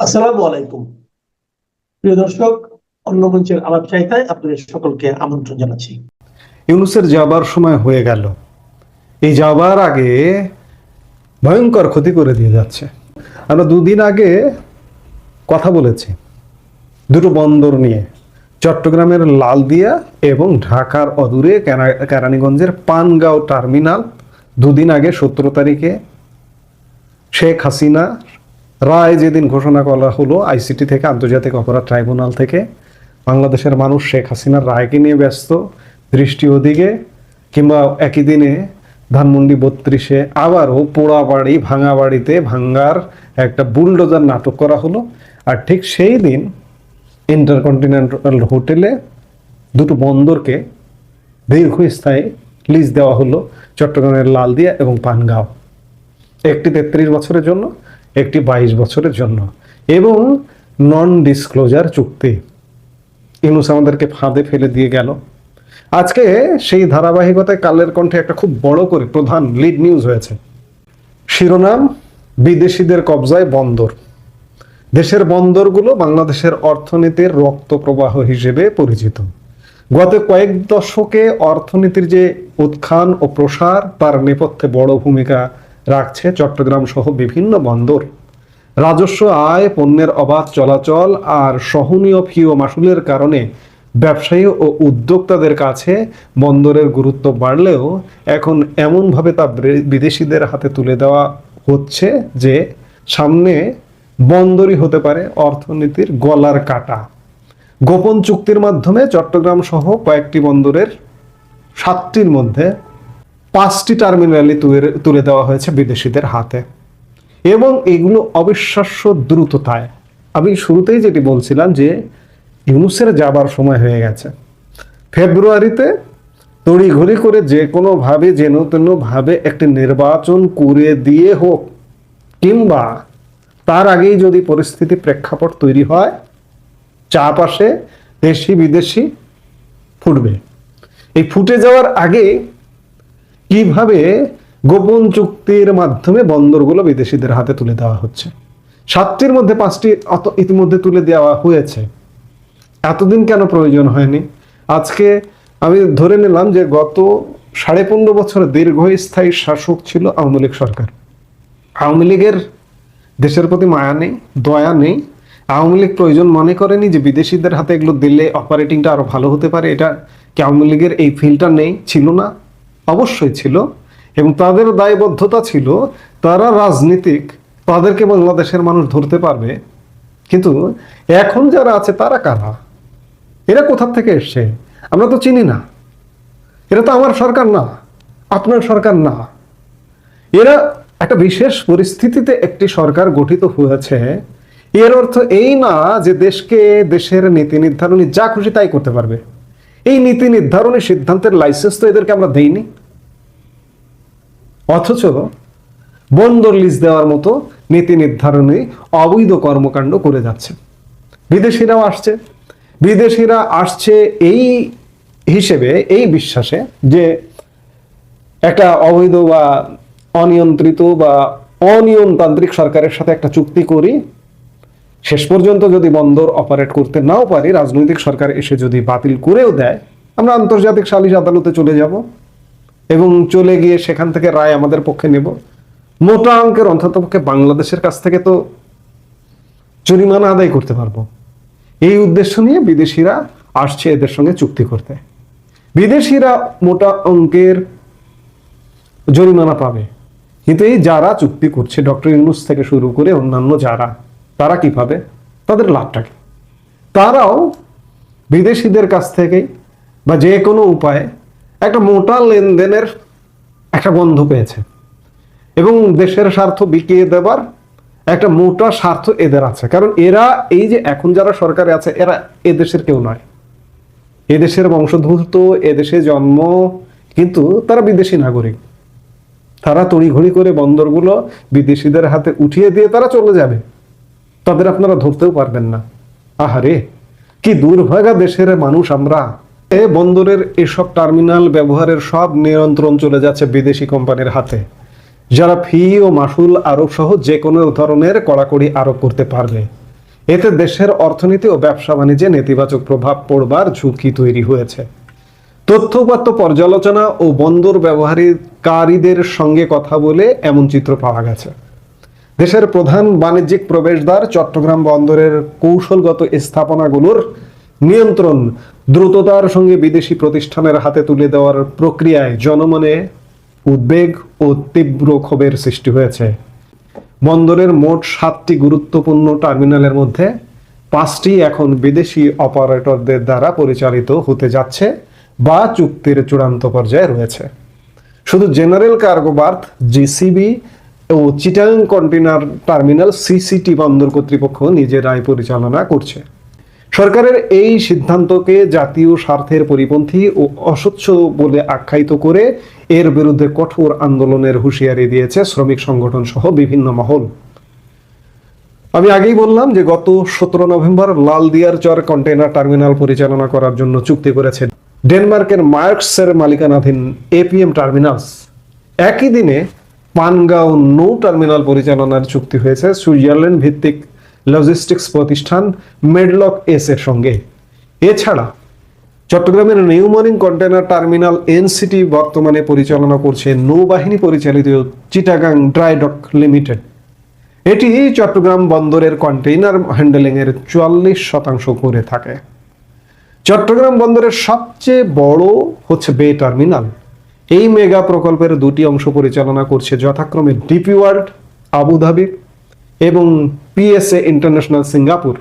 আসসালামু আলাইকুম। প্রিয় দর্শক, অন্য মঞ্চের আলাপ চাইতায় আপনাদের সকলকে আমন্ত্রণ জানাচ্ছি। ইউনুসের যাবার সময় হয়ে গেল। এই যাবার আগে ভয়ঙ্কর ক্ষতি করে দিয়ে যাচ্ছে। আমরা দুদিন আগে কথা বলেছি। দুটো বন্দর নিয়ে, চট্টগ্রামের লালদিয়া এবং ঢাকার অদূরে কেরানীগঞ্জের পানগাঁও টার্মিনাল। দুদিন আগে সতেরো তারিখে শেখ হাসিনা রায় যেদিন ঘোষণা করা হলো আইসিটি থেকে, আন্তর্জাতিক অপরাধ ট্রাইব্যুনাল থেকে, বাংলাদেশের মানুষ শেখ হাসিনার রায়কে নিয়ে ব্যস্ত, দৃষ্টি ওদিকে, কিংবা একই দিনে ধানমন্ডি বত্রিশে আবারও পোড়া বাড়ি ভাঙা বাড়িতে ভাঙ্গার একটা বুলডোজার নাটক করা হলো। আর ঠিক সেই দিন ইন্টারকন্টিনেন্টাল হোটেলে দুটো বন্দরকে দীর্ঘস্থায়ী লিজ দেওয়া হলো, চট্টগ্রামের লালদিয়া এবং পানগাঁও। একটি তেত্রিশ বছরের জন্য একটি বাইশ বছরের জন্য। এবং নন ডিসক্লোজার চুক্তি। ইউনুস আমাদেরকে ফাঁদে ফেলে দিয়ে গেল। আজকে সেই ধারাবাহিকতায় কালের কণ্ঠে একটা খুব বড় করে প্রধান লিড নিউজ হয়েছে। শিরোনাম, বিদেশিদের কবজায় বন্দর। দেশের বন্দরগুলো বাংলাদেশের অর্থনীতির রক্ত প্রবাহ হিসেবে পরিচিত। গত কয়েক দশকে অর্থনীতির যে উত্থান ও প্রসার, তার নেপথ্যে বড় ভূমিকা রাখছে চট্টগ্রাম সহ বিভিন্ন বন্দর। রাজস্ব আয়, পণ্যের অবাধ চলাচল আর সহনীয় ফি ও মাসুলের কারণে ব্যবসায়ী ও উদ্যোক্তাদের কাছে বন্দরের গুরুত্ব বাড়লেও এখন এমনভাবে তা বিদেশিদের হাতে তুলে দেওয়া হচ্ছে যে সামনে বন্দরই হতে পারে অর্থনীতির গলার কাটা। গোপন চুক্তির মাধ্যমে চট্টগ্রাম সহ কয়েকটি বন্দরের সাতটির মধ্যে পাঁচটি টার্মিনালই তুলে তুলে দেওয়া হয়েছে বিদেশিদের হাতে। এবং এগুলো অবিশ্বাস্য দ্রুততায়। আমি শুরুতেই যেটি বলছিলাম যে, ইউনুসের যাবার সময় হয়ে গেছে। ফেব্রুয়ারিতে তড়িঘড়ি করে যে কোনোভাবে যেন তেনভাবে একটি নির্বাচন করে দিয়ে হোক, কিংবা তার আগেই যদি পরিস্থিতি প্রেক্ষাপট তৈরি হয় চাপ আসে দেশি বিদেশি ফুটবে। এই ফুটে যাওয়ার আগে কীভাবে গোপন চুক্তির মাধ্যমে বন্দরগুলো বিদেশিদের হাতে তুলে দেওয়া হচ্ছে? সাতটির মধ্যে পাঁচটি ইতিমধ্যে তুলে দেওয়া হয়েছে। এতদিন কেন প্রয়োজন হয়নি? আজকে আমি ধরে নিলাম যে গত সাড়ে পনেরো বছর দীর্ঘস্থায়ী শাসক ছিল আওয়ামী লীগ সরকার। আওয়ামী লীগের দেশের প্রতি মায়া নেই, দয়া নেই। আওয়ামী লীগ প্রয়োজন মনে করেনি যে বিদেশিদের হাতে এগুলো দিলে অপারেটিংটা আরও ভালো হতে পারে। এটা কি আওয়ামী লীগের এই ফিলটা নেই? ছিল না। অবশ্যই ছিল এবং তাদের দায়বদ্ধতা ছিল, তারা রাজনীতিক, তাদেরকে বাংলাদেশের মানুষ ধরতে পারবে। কিন্তু এখন যারা আছে, তারা কারা? এরা কোথা থেকে এসছে? আমরা তো চিনি না। এরা তো আমার সরকার না, আপনার সরকার না। এরা একটা বিশেষ পরিস্থিতিতে একটি সরকার গঠিত হয়েছে। এর অর্থ এই না যে দেশকে, দেশের নীতি নির্ধারণী যা খুশি তাই করতে পারবে। এই নীতি নির্ধারণী সিদ্ধান্তের লাইসেন্স তো এদেরকে আমরা দেইনি। অথচ বন্দর লিজ দেওয়ার মতো নীতি নির্ধারণী অবৈধ কর্মকাণ্ড করে যাচ্ছে। বিদেশিরাও আসছে। বিদেশিরা আসছে এই হিসেবে, এই বিশ্বাসে যে একটা অবৈধ বা অনিয়ন্ত্রিত বা অনিয়মতান্ত্রিক সরকারের সাথে একটা চুক্তি করি শেষ পর্যন্ত যদি বন্দর অপারেট করতে নাও পারি, রাজনৈতিক সরকার এসে যদি বাতিল করেও দেয়, আমরা আন্তর্জাতিক সালিশ আদালতে চলে যাব এবং চলে গিয়ে সেখান থেকে রায় আমাদের পক্ষে নেব। মোটা অঙ্কের অন্ততপক্ষে বাংলাদেশের কাছ থেকে তো জরিমানা আদায় করতে পারব। এই উদ্দেশ্য নিয়ে বিদেশিরা আসছে এদের সঙ্গে চুক্তি করতে। বিদেশিরা মোটা অঙ্কের জরিমানা পাবে। কিন্তু এই যারা চুক্তি করছে, ডক্টর ইউনুস থেকে শুরু করে অন্যান্য যারা তারা কি পাবে তাদের লাভটা কি? তারাও বিদেশিদের কাছ থেকে বা যে কোনো উপায়ে একটা মোটা লেনদেনের একটা গন্ধ পেয়েছে। এবং দেশের স্বার্থ বিকিয়ে দেবার একটা মোটা স্বার্থ এদের আছে। কারণ এরা, এই যে এখন যারা সরকারে আছে, এরা এদেশের কেউ নয়। এদেশের বংশোদ্ভূত এদেশে জন্ম, কিন্তু তারা বিদেশি নাগরিক। তারা তড়িঘড়ি করে বন্দরগুলো বিদেশিদের হাতে উঠিয়ে দিয়ে তারা চলে যাবে। তাদের আপনারা ধরতেও পারবেন না। আহারে, কি দুর্ভাগা দেশের মানুষ আমরা। এ বন্দরের এসব টার্মিনাল ব্যবহারের সব নিয়ন্ত্রণ চলে যাচ্ছে বিদেশি কোম্পানির হাতে। যারা ফি ও মাসুল আরোপ সহ যে কোনো ধরনের কড়াকড়ি আরোপ করতে পারবে। এতে দেশের অর্থনীতি ও ব্যবসা বাণিজ্যে নেতিবাচক প্রভাব পড়বার ঝুঁকি তৈরি হয়েছে। তথ্যপাত্য পর্যালোচনা ও বন্দর ব্যবহারকারীদের সঙ্গে কথা বলে এমন চিত্র পাওয়া গেছে। দেশের প্রধান বাণিজ্যিক প্রবেশদ্বার চট্টগ্রাম বন্দরের কৌশলগত স্থাপনাগুলোর নিয়ন্ত্রণ দ্রুততার সঙ্গে বিদেশি প্রতিষ্ঠানের হাতে তুলে দেওয়ার প্রক্রিয়ায় জনমনে উদ্বেগ ও তীব্র ক্ষোভের সৃষ্টি হয়েছে। বন্দরের মোট সাতটি গুরুত্বপূর্ণ টার্মিনালের মধ্যে পাঁচটি এখন বিদেশি অপারেটরদের দ্বারা পরিচালিত হতে যাচ্ছে বা চুক্তির চূড়ান্ত পর্যায়ে রয়েছে। শুধু জেনারেল কার্গো বার্থ, জিসিবি ও চিটাং কন্টেনার টার্মিনাল সিসিটি বন্দর কর্তৃপক্ষ নিজেরাই পরিচালনা করছে। সরকারের এই সিদ্ধান্তকে জাতীয় স্বার্থের পরিপন্থী ও অস্বচ্ছ বলে আখ্যায়িত করে এর বিরুদ্ধে কঠোর আন্দোলনের হুঁশিয়ারি দিয়েছে শ্রমিক সংগঠন সহ বিভিন্ন মহল। আমি আগেই বললাম যে গত সতেরো নভেম্বর লালদিয়ার চর কন্টেনার টার্মিনাল পরিচালনা করার জন্য চুক্তি করেছে ডেনমার্কের মার্কসের মালিকানাধীন এপিএম টার্মিনালস। একই দিনে পানগাঁও নৌ টার্মিনাল পরিচালনার চুক্তি হয়েছে সুইজারল্যান্ড ভিত্তিক লজিস্টিক্স প্রতিষ্ঠান মেডলক এস এর সঙ্গে। এছাড়া, চট্টগ্রামের new mooring container terminal NCT বর্তমানে পরিচালনা করছে নৌবাহিনী পরিচালিত চিটাগাং ড্রাইডক লিমিটেড। এটি চট্টগ্রাম বন্দরের কন্টেইনার হ্যান্ডেলিং এর চুয়াল্লিশ শতাংশ করে থাকে। চট্টগ্রাম বন্দরের সবচেয়ে বড় হচ্ছে বে টার্মিনাল। এই মেগা প্রকল্পের দুটি অংশ পরিচালনা করছে যথাক্রমে ডিপি ওয়ার্ল্ড আবুধাবি এবং পিএসএ ইন্টারন্যাশনাল সিঙ্গাপুর।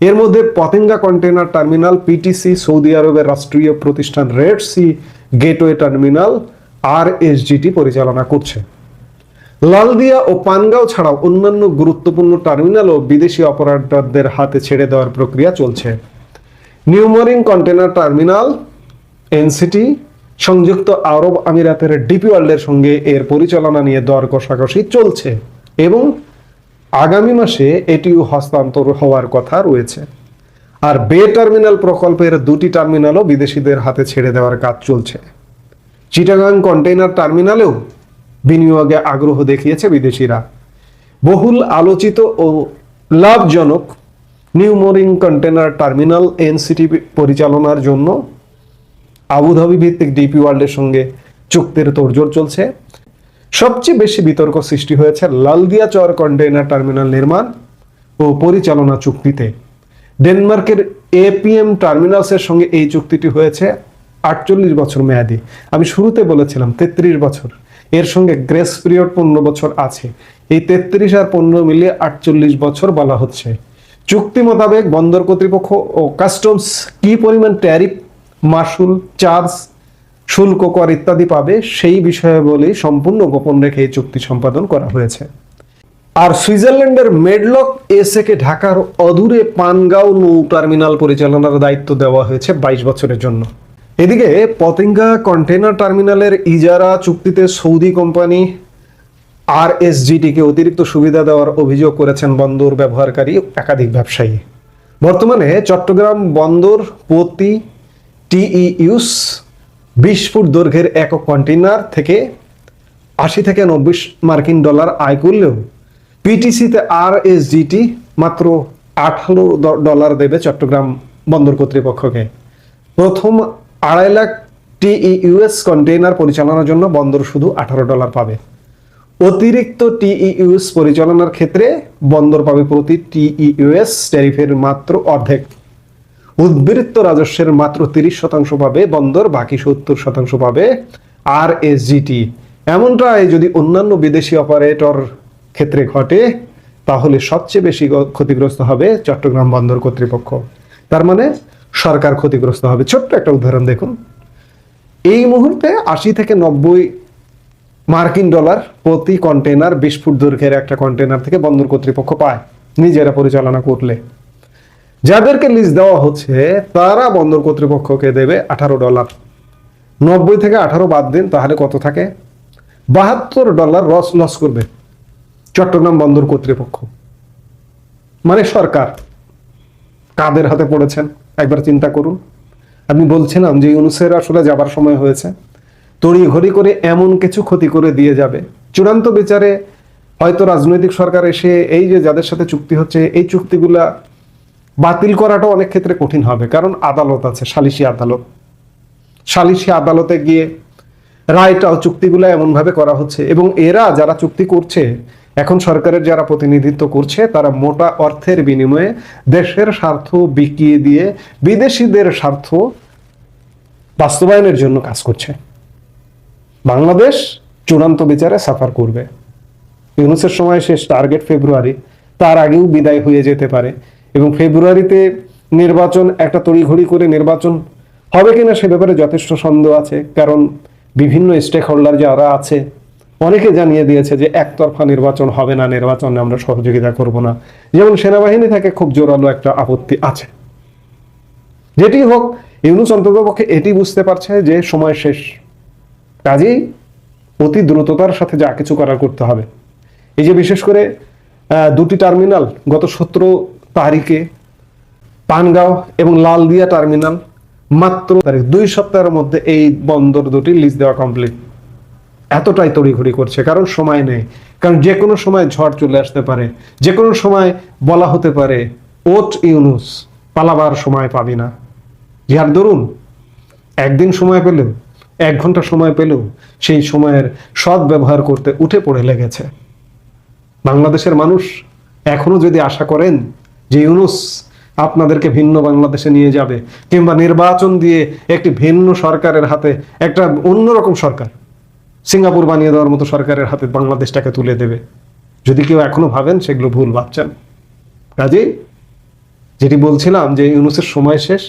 এর মধ্যে Patenga container terminal, PTC, Saudi আরবের রাষ্ট্রীয় প্রতিষ্ঠান রেড সি, গেটওয়ে টার্মিনাল আর এসজিটি পরিচালনা করছে। লালদিয়া ও পানগাঁও ছাড়াও অন্যান্য গুরুত্বপূর্ণ টার্মিনালও বিদেশি অপারেটরদের হাতে ছেড়ে দেওয়ার প্রক্রিয়া চলছে। নিউমরিং কন্টেনার টার্মিনাল, এনসিটি সংযুক্ত আরব আমিরাতের ডিপি ওয়ার্ল্ডের সঙ্গে এর পরিচালনা নিয়ে দর কষাকষি চলছে এবং আগামী মাসে এটিও হস্তান্তর হওয়ার কথা রয়েছে। আর বে টার্মিনাল প্রকল্পের দুটি টার্মিনালও বিদেশিদের হাতে ছেড়ে দেওয়ার কাজ চলছে। চিটাগাং কন্টেইনার টার্মিনালেও বিনিয়োগে আগ্রহ দেখিয়েছে বিদেশিরা। বহুল আলোচিত ও লাভজনক new mooring container terminal NCT পরিচালনার জন্য আবুধাবি ভিত্তিক ডিপি ওয়ার্ল্ডের সঙ্গে চুক্তির তোড়জোড় চলছে। সবচেয়ে বেশি বিতর্ক সৃষ্টি হয়েছে লালদিয়া চর কন্টেইনার টার্মিনাল নির্মাণ ও পরিচালনা চুক্তিতে। ডেনমার্কের এপিএম টার্মিনালসের সঙ্গে এই চুক্তিটি হয়েছে আটচল্লিশ বছর মেয়াদি। আমি শুরুতে বলেছিলাম তেত্রিশ বছর। এর সঙ্গে গ্রেস পিরিয়ড পনেরো বছর আছে। এই তেত্রিশ আর পনেরো মিলিয়ে আটচল্লিশ বছর বলা হচ্ছে। চুক্তি মোতাবেক বন্দর কর্তৃপক্ষ ও কাস্টমস কি পরিমাণ ট্যারিফ মাসুল চার্জ শুল্ক কর ইত্যাদি পাবে। সেই বিষয়ে বলে সম্পূর্ণ গোপন রেখে এই চুক্তি সম্পাদন করা হয়েছে। আর সুইজারল্যান্ডের মেডলক এসএকে ঢাকার অদূরে পানগাঁও নৌ টার্মিনাল পরিচালনার দায়িত্ব দেওয়া হয়েছে বাইশ বছরের জন্য। এদিকে পতেঙ্গা কন্টেনার টার্মিনালের ইজারা চুক্তিতে সৌদি কোম্পানি আর কে অতিরিক্ত সুবিধা দেওয়ার অভিযোগ করেছেন বন্দর ব্যবহারকারী একাধিক ব্যবসায়ী। বর্তমানে চট্টগ্রাম বন্দর টিইউস বিশ ফুট দৈর্ঘ্যের একক কন্টেইনার থেকে আশি থেকে নব্বই মার্কিন ডলার আয় করলেও পিটিসিতে আর এসজিটি মাত্র আঠারো ডলার দেবে চট্টগ্রাম বন্দর কর্তৃপক্ষকে। প্রথম আড়াই লাখ টিইউএস কন্টেইনার পরিচালনার জন্য বন্দর শুধু আঠারো ডলার পাবে। অতিরিক্ত টিইউএস পরিচালনার ক্ষেত্রে বন্দর পাবে প্রতি টিইউএস ট্যারিফের মাত্র অর্ধেক। উদ্বৃত্ত রাজস্বের মাত্র তিরিশ শতাংশ পাবে বন্দর, বাকি সত্তর শতাংশ পাবে আর এস এসজিটি এমনটাই যদি অন্যান্য বিদেশি অপারেটর ক্ষেত্রে ঘটে, তাহলে সবচেয়ে বেশি ক্ষতিগ্রস্ত হবে চট্টগ্রাম বন্দর কর্তৃপক্ষ। তার মানে সরকার ক্ষতিগ্রস্ত হবে। ছোট্ট একটা উদাহরণ দেখুন। এই মুহূর্তে আশি থেকে নব্বই মার্কিন ডলার প্রতি কন্টেনার বিশ ফুট দৈর্ঘ্যের একটা কন্টেনার থেকে বন্দর কর্তৃপক্ষ পায় নিজেরা পরিচালনা করলে। যাদেরকে লিজ দেওয়া হচ্ছে, তারা বন্দর কর্তৃপক্ষকে দেবে আঠারো ডলার নব্বই থেকে আঠারো বাদ দিন, তাহলে কত থাকে? বাহাত্তর ডলার লস লস করবে। চট্টগ্রাম বন্দর কর্তৃপক্ষ। মানে সরকার। কাদের হাতে পড়েছেন? একবার চিন্তা করুন। আমি বলছিলাম যে ইউনুসের আসলে যাবার সময় হয়েছে। তড়ি ঘড়ি করে এমন কিছু ক্ষতি করে দিয়ে যাবে। চূড়ান্ত বিচারে হয়তো রাজনৈতিক সরকার এসে এই যে যাদের সাথে চুক্তি হচ্ছে, এই চুক্তিগুলা বাতিল করাটা অনেক ক্ষেত্রে কঠিন হবে, কারণ আদালত আছে, সালিশি আদালত। সালিশি আদালতে গিয়ে রায়টা ও চুক্তিগুলো এমনভাবে করা হচ্ছে এবং এরা যারা চুক্তি করছে, এখন সরকারের যারা প্রতিনিধিত্ব করছে, তারা মোটা অর্থের বিনিময়ে দেশের স্বার্থ বিকিয়ে দিয়ে বিদেশিদের স্বার্থ বাস্তবায়নের জন্য কাজ করছে। বাংলাদেশ চূড়ান্ত বিচারে সাফার করবে। ইউনুসের সময় শেষ, টার্গেট ফেব্রুয়ারি, তার আগেও বিদায় হয়ে যেতে পারে। এবং ফেব্রুয়ারিতে নির্বাচন, একটা তড়িঘড়ি করে নির্বাচন হবে কিনা সে ব্যাপারে যথেষ্ট সন্দেহ আছে। কারণ বিভিন্ন স্টেক হোল্ডার যারা আছে, অনেকে জানিয়ে দিয়েছে যে একতরফা নির্বাচন হবে না, নির্বাচনে আমরা সহযোগিতা করব না। যেমন সেনাবাহিনী থেকে খুব জোরালো একটা আপত্তি আছে। যেটি হোক, ইউনুস অন্ততপক্ষে এটি বুঝতে পারছে যে সময় শেষ। কাজেই অতি দ্রুততার সাথে যা কিছু করার করতে হবে। এই যে বিশেষ করে দুটি টার্মিনাল গত সতেরো তারিখে পানগাঁও এবং লালদিয়া টার্মিনাল মাত্র তারিখ দুই সপ্তাহের মধ্যে এই বন্দর দুটি লিজ দেওয়া কমপ্লিট এতটাই তড়িঘড়ি করছে, কারণ সময় নেই। কারণ যে কোনো সময় ঝড় চলে আসতে পারে, যে কোনো সময় বলা হতে পারে, ওট ইউনুস, পালাবার সময় পাবি না। যার দরুন একদিন সময় পেলেও, এক ঘণ্টা সময় পেলেও সেই সময়ের সৎ ব্যবহার করতে উঠে পড়ে লেগেছে। বাংলাদেশের মানুষ এখনও যদি আশা করেন যে ইউনুস আপনাদেরকে ভিন্ন বাংলাদেশে নিয়ে যাবে কিংবা নির্বাচন দিয়ে একটি ভিন্ন সরকারের হাতে, একটা অন্যরকম সরকার সিঙ্গাপুর বানিয়ে দেওয়ার মতো সরকারের হাতে বাংলাদেশটাকে তুলে দেবে। যদি কেউ এখনও ভাবেন, সেগুলো ভুল ভাবছেন। কাজেই যেটি বলছিলাম যে ইউনুসের সময় শেষ,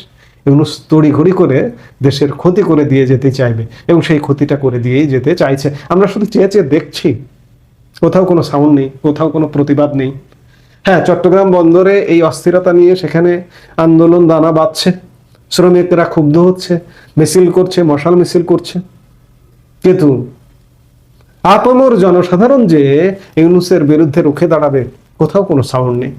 ইউনুস তড়িঘড়ি করে দেশের ক্ষতি করে দিয়ে যেতে চাইবে এবং সেই ক্ষতিটা করে দিয়েই যেতে চাইছে। আমরা শুধু চেয়ে চেয়ে দেখছি। কোথাও কোনো সাউন্ড নেই, কোথাও কোনো প্রতিবাদ নেই। হ্যাঁ চট্টগ্রাম বন্দরে এই অস্থিরতা নিয়ে সেখানে আন্দোলন দানা বাঁধছে, শ্রমিকরা ক্ষুব্ধ হচ্ছে, মিছিল করছে, মশাল মিছিল করছে। কিন্তু আপমর জনসাধারণ যে ইউনুসের বিরুদ্ধে রুখে দাঁড়াবে, কোথাও কোনো সাউন্ড নেই।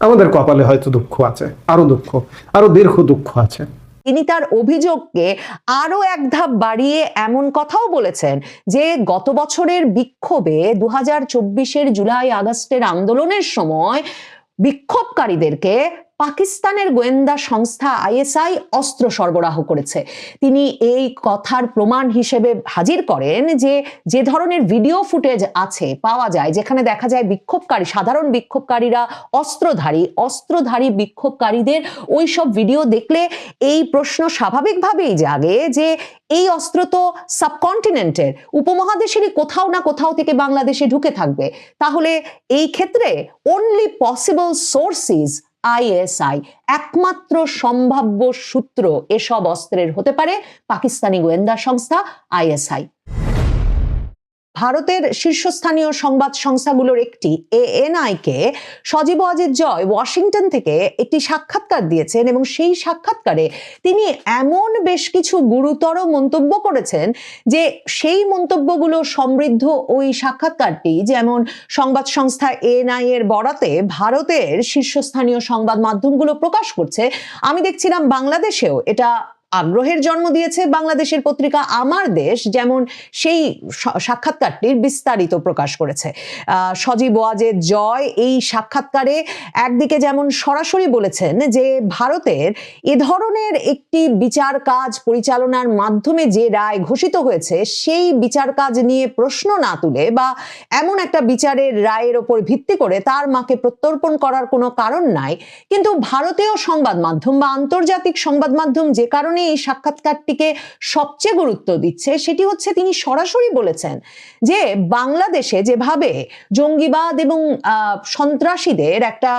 আমাদের কপালে হয়তো দুঃখ আছে, আরও দুঃখ, আরও দীর্ঘ দুঃখ আছে। তিনি তার অভিযোগকে আরও এক ধাপ বাড়িয়ে এমন কথাও বলেছেন যে গত বছরের বিক্ষোভে দু হাজার জুলাই আগস্টের আন্দোলনের সময় বিক্ষোভকারীদেরকে পাকিস্তানের গোয়েন্দা সংস্থা আইএসআই অস্ত্র সরবরাহ করেছে। তিনি এই কথার প্রমাণ হিসেবে হাজির করেন যে যে ধরনের ভিডিও ফুটেজ আছে, পাওয়া যায়, যেখানে দেখা যায় বিক্ষোভকারী, সাধারণ বিক্ষোভকারীরা অস্ত্রধারী অস্ত্রধারী বিক্ষোভকারীদের ওই সব ভিডিও দেখলে এই প্রশ্ন স্বাভাবিকভাবেই জাগে যে, এই অস্ত্র তো সাবকন্টিনেন্টের, উপমহাদেশেরই কোথাও না কোথাও থেকে বাংলাদেশে ঢুকে থাকবে। তাহলে এই ক্ষেত্রে অনলি পসিবল সোর্সিস আইএসআই একমাত্র সম্ভাব্য সূত্র এসব অস্ত্রের হতে পারে পাকিস্তানি গোয়েন্দা সংস্থা আইএসআই। ভারতের শীর্ষস্থানীয় সংবাদ সংস্থাগুলোর একটি এএনআই কে সজীব অজিত জয় ওয়াশিংটন থেকে একটি সাক্ষাৎকার দিয়েছেন এবং সেই সাক্ষাৎকারে তিনি এমন বেশ কিছু গুরুতর মন্তব্য করেছেন যে সেই মন্তব্যগুলো সমৃদ্ধ ওই সাক্ষাৎকারটি, যেমন সংবাদ সংস্থা এএনআই এর বরাতে ভারতের শীর্ষস্থানীয় সংবাদ মাধ্যমগুলো প্রকাশ করছে। আমি দেখছিলাম বাংলাদেশেও এটা আগ্রহের জন্ম দিয়েছে বাংলাদেশের পত্রিকা আমার দেশ, যেমন সেই সাক্ষাৎকারটির বিস্তারিত প্রকাশ করেছে। সজীব ওয়াজেদ জয় এই সাক্ষাৎকারে একদিকে যেমন সরাসরি বলেছেন যে ভারতের এ ধরনের একটি বিচার কাজ পরিচালনার মাধ্যমে যে রায় ঘোষিত হয়েছে, সেই বিচার কাজ নিয়ে প্রশ্ন না তুলে বা এমন একটা বিচারের রায়ের ওপর ভিত্তি করে তার মাকে প্রত্যর্পণ করার কোনো কারণ নাই। কিন্তু ভারতীয় সংবাদ মাধ্যম বা আন্তর্জাতিক সংবাদ মাধ্যম যে কারণে এই সাক্ষাৎকারটিকে সবচেয়ে গুরুত্ব দিচ্ছে সেটি হচ্ছে তিনি সরাসরি বলেছেন যে বাংলাদেশে যেভাবে জঙ্গিবাদ এবং সন্ত্রাসীদের একটা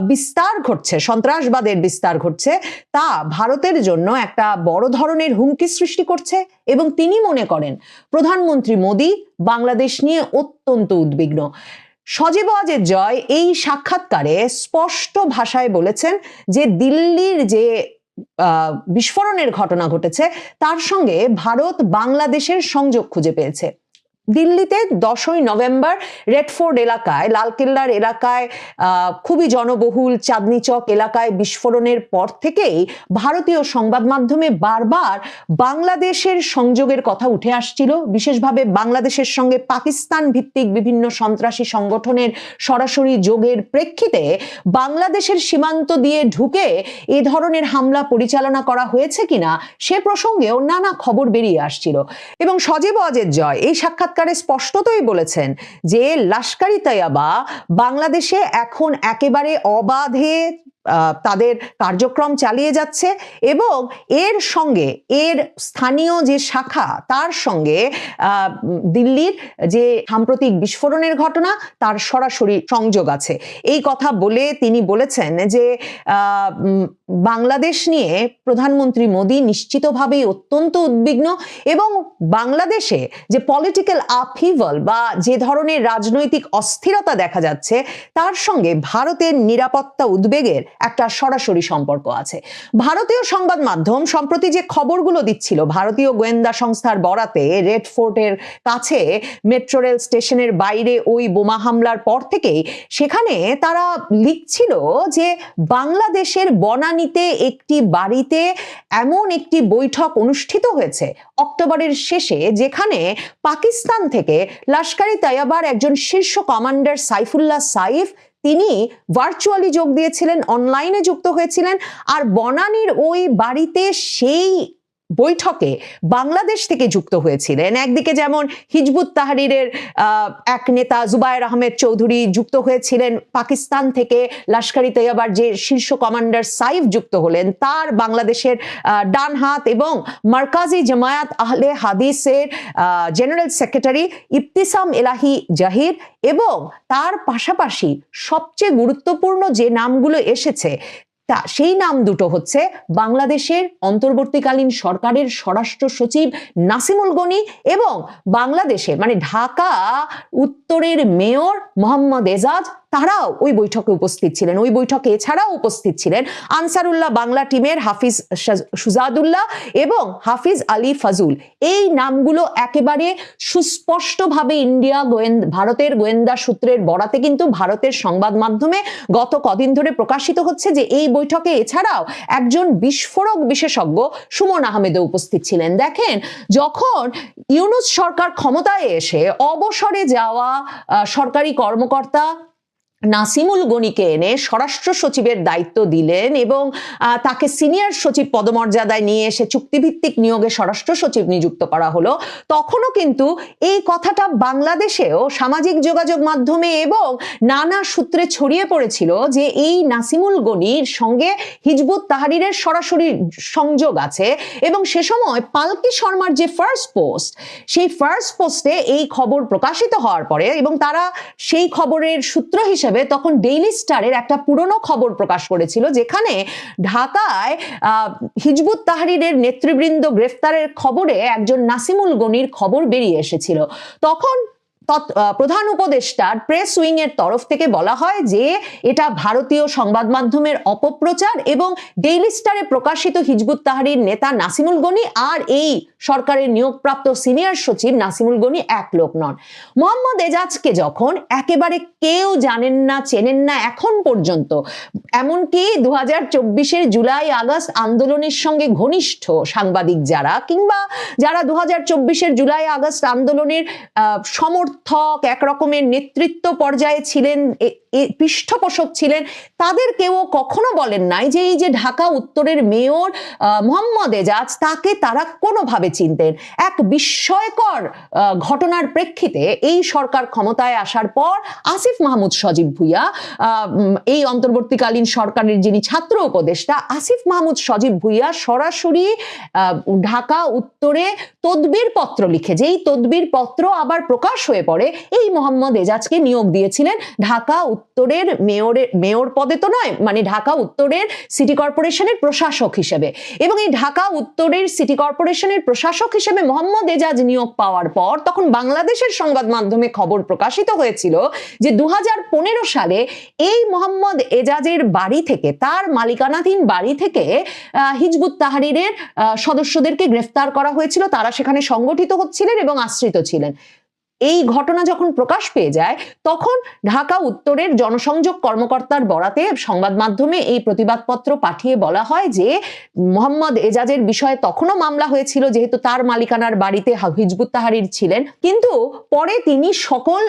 বিস্তার ঘটছে, সন্ত্রাসবাদের বিস্তার ঘটছে, তা ভারতের জন্য একটা বড় ধরনের হুমকি সৃষ্টি করছে এবং তিনি মনে করেন প্রধানমন্ত্রী মোদী বাংলাদেশ নিয়ে অত্যন্ত উদ্বিগ্ন। সজীব ওয়াজেদ জয় এই সাক্ষাৎকারে স্পষ্ট ভাষায় বলেছেন যে দিল্লির যে বিস্ফোরণের ঘটনা ঘটেছে। তার সঙ্গে ভারত বাংলাদেশের সংযোগ খুঁজে পেয়েছে। দিল্লিতে দশই নভেম্বর রেডফোর্ড এলাকায়, লালকেল্লার এলাকায় খুবই জনবহুল চাঁদনি চক এলাকায় বিস্ফোরণের পর থেকেই ভারতীয় সংবাদ মাধ্যমে বারবার বাংলাদেশের সংযোগের কথা উঠে আসছিল। বিশেষভাবে বাংলাদেশের সঙ্গে পাকিস্তান ভিত্তিক বিভিন্ন সন্ত্রাসী সংগঠনের সরাসরি যোগের প্রেক্ষিতে বাংলাদেশের সীমান্ত দিয়ে ঢুকে এ ধরনের হামলা পরিচালনা করা হয়েছে কিনা সে প্রসঙ্গেও নানা খবর বেরিয়ে আসছিল। এবং সজীব অজের জয়, এই সাক্ষাৎকারে স্পষ্টতই বলেছেন যে লাস্কারি তৈয়াবা বাংলাদেশে এখন একেবারে অবাধে তাদের কার্যক্রম চালিয়ে যাচ্ছে এবং এর সঙ্গে, এর স্থানীয় যে শাখা, তার সঙ্গে দিল্লির যে সাম্প্রতিক বিস্ফোরণের ঘটনা, তার সরাসরি সংযোগ আছে। এই কথা বলে তিনি বলেছেন যে বাংলাদেশ নিয়ে প্রধানমন্ত্রী মোদী নিশ্চিতভাবেই অত্যন্ত উদ্বিগ্ন এবং বাংলাদেশে যে পলিটিক্যাল আপহিভল বা যে ধরনের রাজনৈতিক অস্থিরতা দেখা যাচ্ছে, তার সঙ্গে ভারতের নিরাপত্তা উদ্বেগের একটা সরাসরি সম্পর্ক আছে। ভারতীয় সংবাদ মাধ্যম সম্প্রতি যে খবরগুলো দিচ্ছিল, ভারতীয় গোয়েন্দা সংস্থার বরাতে রেড ফোর্টের কাছে মেট্রো রেল স্টেশনের বাইরে ওই বোমা হামলার পর থেকেই সেখানে তারা লিখছিল যে বাংলাদেশের বনানীতে একটি বাড়িতে এমন একটি বৈঠক অনুষ্ঠিত হয়েছে অক্টোবরের শেষে, যেখানে পাকিস্তান থেকে লস্করি তৈয়বার একজন শীর্ষ কমান্ডার সাইফুল্লাহ সাইফ তিনি ভার্চুয়ালি যোগ দিয়েছিলেন অনলাইনে যুক্ত হয়েছিলেন আর বনানীর ওই বাড়িতে সেই বৈঠকে বাংলাদেশ থেকে যুক্ত হয়েছিলেন। একদিকে যেমন হিজবুত তাহরিরের এক নেতা জুবায়ের আহমেদ চৌধুরী যুক্ত হয়েছিলেন পাকিস্তান থেকে। লস্করি তৈয়াবার যে শীর্ষ কমান্ডার সাইফ যুক্ত হলেন, তার বাংলাদেশের ডান হাত এবং মার্কাজি জামায়াত আহলে হাদিসের জেনারেল সেক্রেটারি ইফতিসাম এলাহি জাহির এবং তার পাশাপাশি সবচেয়ে গুরুত্বপূর্ণ যে নামগুলো এসেছে তা সেই নাম দুটো হচ্ছে বাংলাদেশের অন্তর্বর্তীকালীন সরকারের স্বরাষ্ট্র সচিব নাসিমুল গনি এবং বাংলাদেশের মানে ঢাকা উত্তরের মেয়র মোহাম্মদ এজাজ তারাও ওই বৈঠকে উপস্থিত ছিলেন। ওই বৈঠকে এছাড়াও উপস্থিত ছিলেন আনসারুল্লাহ বাংলা টিমের হাফিজ সুজাদুল্লাহ এবং হাফিজ আলী ফাজুল। এই নামগুলো একেবারে সুস্পষ্টভাবে ইন্ডিয়া গোয়েন্দা ভারতের গোয়েন্দা সূত্রের বরাতে কিন্তু ভারতের সংবাদ মাধ্যমে গত কদিন ধরে প্রকাশিত হচ্ছে যে এই বৈঠকে এছাড়াও একজন বিস্ফোরক বিশেষজ্ঞ সুমন আহমেদও উপস্থিত ছিলেন। দেখেন, যখন ইউনুস সরকার ক্ষমতায় এসে অবসরে যাওয়া সরকারি কর্মকর্তা নাসিমুল গনিকে এনে স্বরাষ্ট্র সচিবের দায়িত্ব দিলেন এবং তাকে সিনিয়র সচিব পদমর্যাদায় নিয়ে এসে চুক্তিভিত্তিক নিয়োগে স্বরাষ্ট্র সচিব নিযুক্ত করা হলো। তখনও কিন্তু এই কথাটা বাংলাদেশেও সামাজিক যোগাযোগ মাধ্যমে এবং নানা সূত্রে ছড়িয়ে পড়েছিল যে এই নাসিমুল গনির সঙ্গে হিজবুত তাহারিরের সরাসরি সংযোগ আছে এবং সে সময় পালকি শর্মার যে ফার্স্ট পোস্ট সেই ফার্স্ট পোস্টে এই খবর প্রকাশিত হওয়ার পরে এবং তারা সেই খবরের সূত্র হিসেবে তখন ডেইলি স্টারের একটা পুরনো খবর প্রকাশ করেছিল, যেখানে ঢাকায় হিজবুত তাহারিরের নেতৃবৃন্দ গ্রেফতারের খবরে একজন নাসিমুল গনির খবর বেরিয়ে এসেছিল। তখন প্রধান উপদেষ্টার প্রেস উইং এর তরফ থেকে বলা হয় যে এটা ভারতীয় সংবাদ মাধ্যমের অপপ্রচার এবং ডেইলি স্টারে প্রকাশিত হিজবুত তাহারির নেতা নাসিমুল গনি আর এই সরকারের নিয়োগপ্রাপ্ত সিনিয়র সচিব নাসিমুল গনি এক লোক নন। মোহাম্মদ এজাজকে যখন একেবারে কেউ জানেন না চেনেন না এখন পর্যন্ত এমনকি দু হাজার চব্বিশের জুলাই আগস্ট আন্দোলনের সঙ্গে ঘনিষ্ঠ সাংবাদিক যারা কিংবা যারা দু হাজার চব্বিশের জুলাই আগস্ট আন্দোলনের আহ, সমর্থক এক রকমের নেতৃত্ব পর্যায়ে ছিলেন পৃষ্ঠপোষক ছিলেন, তাদের কেউ কখনো বলেন নাই যে এই যে ঢাকা উত্তরের মেয়র মোহাম্মদ এজাজ, তাকে তারা কোনোভাবে চিনতেন। এক বিস্ময়কর ঘটনার প্রেক্ষিতে এই সরকার ক্ষমতায় আসার পর আসিফ মাহমুদ সজীব ভুইয়া এই অন্তর্বর্তীকালীন সরকারের যিনি ছাত্র উপদেষ্টা, আসিফ মাহমুদ সজীব ভুইয়া সরাসরি ঢাকা উত্তরে তদবির পত্র লিখে, যেই তদবির পত্র আবার প্রকাশ হয়ে পড়ে। এই মোহাম্মদ এজাজকে নিয়োগ দিয়েছিলেন। ঢাকা উত্তরের মেয়রের মেয়র পদে তো নয় মানে ঢাকা উত্তরের সিটি কর্পোরেশনের প্রশাসক হিসেবে। এবং এই ঢাকা উত্তরের সিটি কর্পোরেশনের প্রশাসক হিসেবে মোহাম্মদ এজাজ নিয়োগ পাওয়ার পর তখন বাংলাদেশের সংবাদ মাধ্যমে খবর প্রকাশিত হয়েছিল যে দু হাজার পনেরো সালে এই মোহাম্মদ এজাজের বাড়ি থেকে, তার মালিকানাধীন বাড়ি থেকে হিজবুত তাহারিরের সদস্যদেরকে গ্রেফতার করা হয়েছিল। তারা সেখানে সংগঠিত হচ্ছিলেন এবং আশ্রিত ছিলেন। এই ঘটনা যখন প্রকাশ পেয়ে যায়, তখন ঢাকা উত্তরের জনসংযোগ কর্মকর্তার বরাতে সংবাদ মাধ্যমে এই প্রতিবাদপত্র পাঠিয়ে বলা হয় যে, মোহাম্মদ এজাজের বিষয়ে তখনও মামলা হয়েছিল যেহেতু তার মালিকানার বাড়িতে হিজবুত তাহারির ছিলেন। কিন্তু পরে তিনি সকল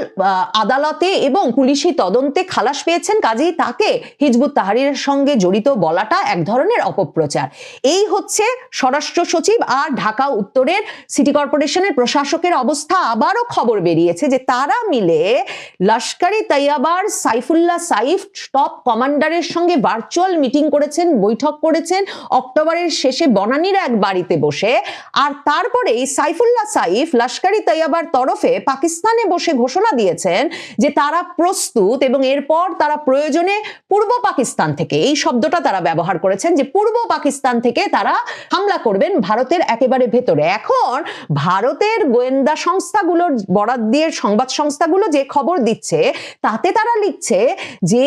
আদালতে এবং পুলিশি তদন্তে খালাস পেয়েছেন। কাজেই তাকে হিজবুত তাহারির সঙ্গে জড়িত বলাটা এক ধরনের অপপ্রচার। এই হচ্ছে স্বরাষ্ট্র সচিব আর ঢাকা উত্তরের সিটি কর্পোরেশনের প্রশাসকের অবস্থা। আবারও খবর বেরিয়েছে যে তারা মিলে লস্করি তৈয়াবার সাইফুল্লাহ সাইফ টপ কমান্ডারের সঙ্গে ভার্চুয়াল মিটিং করেছেন, বৈঠক করেছেন। অক্টোবরের শেষে বনানীর এক বাড়িতে বসে আর তারপরে এই সাইফুল্লাহ সাইফ লস্করি তৈয়াবার তরফে পাকিস্তানে বসে ঘোষণা দিয়েছেন যে তারা প্রস্তুত এবং এরপর তারা প্রয়োজনে পূর্ব পাকিস্তান থেকে, এই শব্দটা তারা ব্যবহার করেছেন যে পূর্ব পাকিস্তান থেকে তারা হামলা করবেন ভারতের একেবারে ভেতরে। এখন ভারতের গোয়েন্দা সংস্থাগুলোর বরাদ দিয়ে সংবাদ সংস্থাগুলো যে খবর দিচ্ছে, তাতে তারা লিখছে যে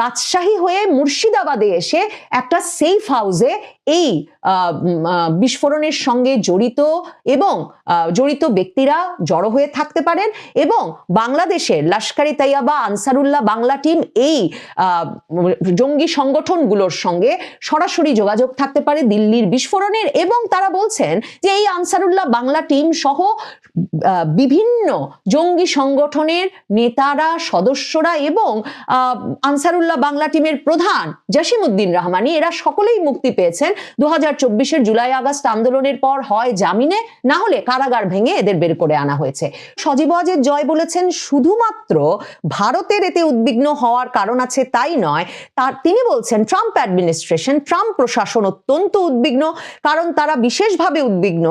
রাজশাহী হয়ে মুর্শিদাবাদে এসে একটা সেফ হাউসে এই বিস্ফোরণের সঙ্গে জড়িত এবং জড়িত ব্যক্তিরা জড়ো হয়ে থাকতে পারেন এবং বাংলাদেশের লস্করি তৈয়াবা আনসারুল্লাহ বাংলা টিম এই জঙ্গি সংগঠনগুলোর সঙ্গে সরাসরি যোগাযোগ থাকতে পারে দিল্লির বিস্ফোরণের এবং তারা বলছেন যে এই আনসারুল্লাহ বাংলা টিম সহ বিভিন্ন জঙ্গি সংগঠনের নেতারা, সদস্যরা এবং আনসারুল্লাহ বাংলা টিমের প্রধান জাসিমউদ্দিন রহমানি, এরা সকলেই মুক্তি পেয়েছেন। দু হাজার চব্বিশের জুলাই আগস্ট আন্দোলনের পর হয় জামিনে, না হলে কারাগার ভেঙে এদের বের করে আনা হয়েছে। সজীব ওয়াজেদ জয় বলেছেন, শুধুমাত্র ভারতের এতে উদ্বিগ্ন হওয়ার কারণ আছে তাই নয়, তার, তিনি বলছেন, ট্রাম্প অ্যাডমিনিস্ট্রেশন, ট্রাম্প প্রশাসন অত্যন্ত উদ্বিগ্ন, কারণ তারা বিশেষভাবে উদ্বিগ্ন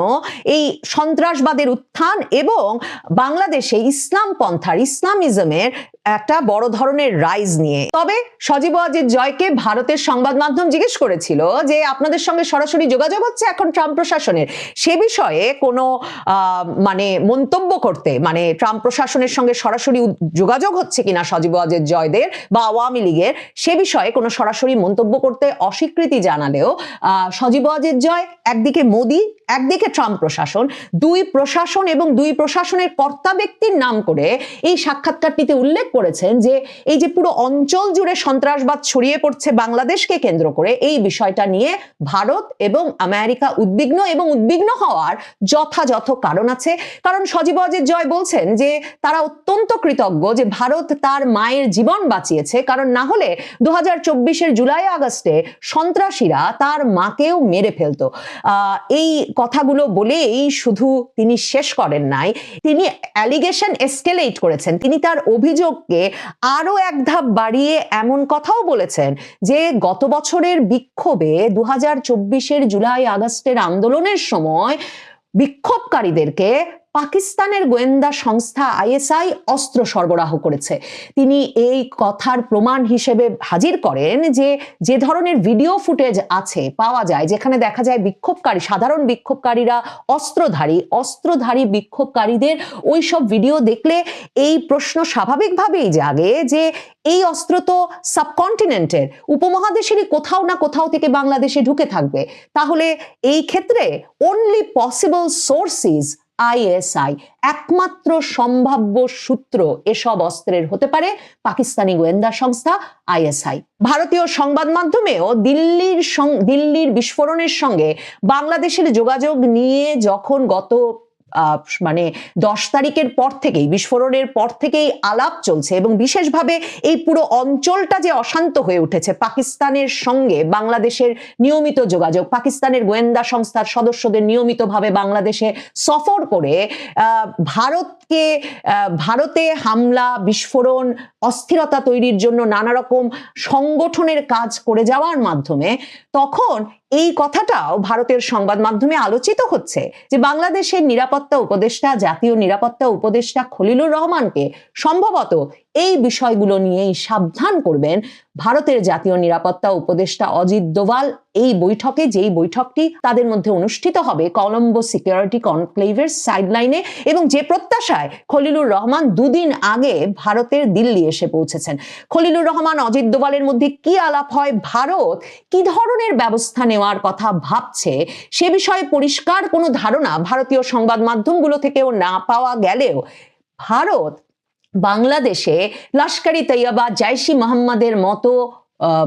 এই সন্ত্রাসবাদের উত্থান এবং বাংলাদেশে ইসলাম পন্থার ইসলামিজমের একটা বড় ধরনের রাইজ নিয়ে। তবে সজীব ওয়াজিদ জয়কে ভারতের সংবাদ মাধ্যম জিজ্ঞেস করেছিল যে, আপনাদের সঙ্গে সরাসরি যোগাযোগ হচ্ছে এখন ট্রাম্প প্রশাসনের? সে বিষয়ে কোনো মানে মন্তব্য করতে মানে ট্রাম্প প্রশাসনের সঙ্গে সরাসরি যোগাযোগ হচ্ছে কিনা সজীব ওয়াজিদ জয়দের বা আওয়ামী লীগের, সে বিষয়ে কোনো সরাসরি মন্তব্য করতে অস্বীকৃতি জানালেও সজীব ওয়াজিদ জয়, একদিকে মোদী, একদিকে ট্রাম্প প্রশাসন, দুই প্রশাসন এবং দুই প্রশাসনের কর্তা ব্যক্তির নাম করে এই সাক্ষাৎকারটিতে উল্লেখ করেছেন যে এই যে পুরো অঞ্চল জুড়ে সন্ত্রাসবাদ ছড়িয়ে পড়ছে বাংলাদেশকে কেন্দ্র করে, এই বিষয়টা নিয়ে ভারত এবং আমেরিকা উদ্বিগ্ন এবং উদ্বিগ্ন হওয়ার যথাযথ কারণ আছে। কারণ সজীব অজিত জয় বলছেন যে তারা অত্যন্ত কৃতজ্ঞ যে ভারত তার মায়ের জীবন বাঁচিয়েছে, কারণ না হলে দু হাজার জুলাই আগস্টে সন্ত্রাসীরা তার মাকেও মেরে ফেলতো। এই কথাগুলো বলেই শুধু তিনি শেষ করেন নাই, তিনি অ্যালিগেশন এসকেলেট করেছেন। তিনি তার অভিযোগকে আরও এক ধাপ বাড়িয়ে এমন কথাও বলেছেন যে গত বছরের বিক্ষোভে দু হাজার জুলাই আগস্টের আন্দোলনের সময় বিক্ষোভকারীদেরকে পাকিস্তানের গোয়েন্দা সংস্থা আইএসআই অস্ত্র সরবরাহ করেছে। তিনি এই কথার প্রমাণ হিসেবে হাজির করেন যে যে ধরনের ভিডিও ফুটেজ আছে, পাওয়া যায়, যেখানে দেখা যায় বিক্ষোভকারী, সাধারণ বিক্ষোভকারীরা অস্ত্রধারী অস্ত্রধারী বিক্ষোভকারীদের ওই সব ভিডিও দেখলে এই প্রশ্ন স্বাভাবিকভাবেই জাগে যে, এই অস্ত্র তো সাবকন্টিনেন্টের, উপমহাদেশেরই কোথাও না কোথাও থেকে বাংলাদেশে ঢুকে থাকবে। তাহলে এই ক্ষেত্রে অনলি পসিবল সোর্সিস আইএসআই, একমাত্র সম্ভাব্য সূত্র এসব অস্ত্রের হতে পারে পাকিস্তানি গোয়েন্দা সংস্থা আইএসআই। ভারতীয় সংবাদ মাধ্যমেও দিল্লির দিল্লির বিস্ফোরণের সঙ্গে বাংলাদেশের যোগাযোগ নিয়ে যখন গত মানে দশ তারিখের পর থেকেই বিস্ফোরণের পর থেকেই আলাপ চলছে এবং বিশেষভাবে এই পুরো অঞ্চলটা যে অশান্ত হয়ে উঠেছে পাকিস্তানের সঙ্গে বাংলাদেশের নিয়মিত যোগাযোগ পাকিস্তানের গোয়েন্দা সংস্থার সদস্যদের নিয়মিতভাবে বাংলাদেশে সফর করে আহ, ভারতকে ভারতে হামলা, বিস্ফোরণ, অস্থিরতা তৈরির জন্য নানা রকম সংগঠনের কাজ করে যাওয়ার মাধ্যমে তখন এই কথাটাও ভারতের সংবাদ মাধ্যমে আলোচিত হচ্ছে যে বাংলাদেশের নিরাপত্তা উপদেষ্টা, জাতীয় নিরাপত্তা উপদেষ্টা খলিলুর রহমানকে সম্ভবত এই বিষয়গুলো নিয়েই সাবধান করবেন ভারতের জাতীয় নিরাপত্তা উপদেষ্টা অজিত দোভাল। এই বৈঠকে যেই বৈঠকটি তাদের মধ্যে অনুষ্ঠিত হবে কলম্বো সিকিউরিটি কনক্লেভের সাইডলাইনে এবং যে প্রত্যাশায় খলিলুর রহমান দুদিন আগে ভারতের দিল্লি এসে পৌঁছেছেন। খলিলুর রহমান, অজিত দোভালের মধ্যে কি আলাপ হয়? ভারত কি ধরনের ব্যবস্থা নেওয়ার কথা ভাবছে? সে বিষয়ে পরিষ্কার কোনো ধারণা ভারতীয় সংবাদ মাধ্যমগুলো থেকেও না পাওয়া গেলেও ভারত বাংলাদেশে লস্করি তৈয়বা জাইশি মোহাম্মদের মতো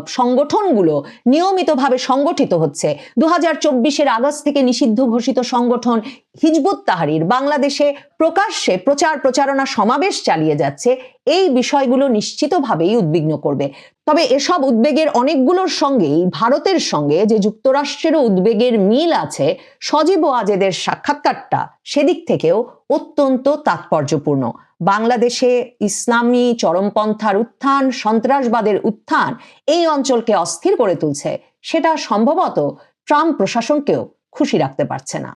সংগঠনগুলো নিয়মিতভাবে সংগঠিত হচ্ছে। দু হাজার চব্বিশের আগস্ট থেকে নিষিদ্ধ ঘোষিত সংগঠন হিজবুত তাহারির বাংলাদেশে প্রকাশ্যে প্রচার প্রচারণা সমাবেশ চালিয়ে যাচ্ছে। এই বিষয়গুলো নিশ্চিতভাবেই উদ্বিগ্ন করবে। তবে এসব উদ্বেগের অনেকগুলোর সঙ্গেই ভারতের সঙ্গে যে যুক্তরাষ্ট্রেরও উদ্বেগের মিল আছে, সজীব ওয়াজেদের সাক্ষাৎকারটা সেদিক থেকেও অত্যন্ত তাৎপর্যপূর্ণ। বাংলাদেশে ইসলামী চরমপন্থার উত্থান, সন্ত্রাসবাদের উত্থান এই অঞ্চলকে অস্থির করে তুলছে। সেটা সম্ভবত ট্রাম্প প্রশাসনকেও খুশি রাখতে পারছে না।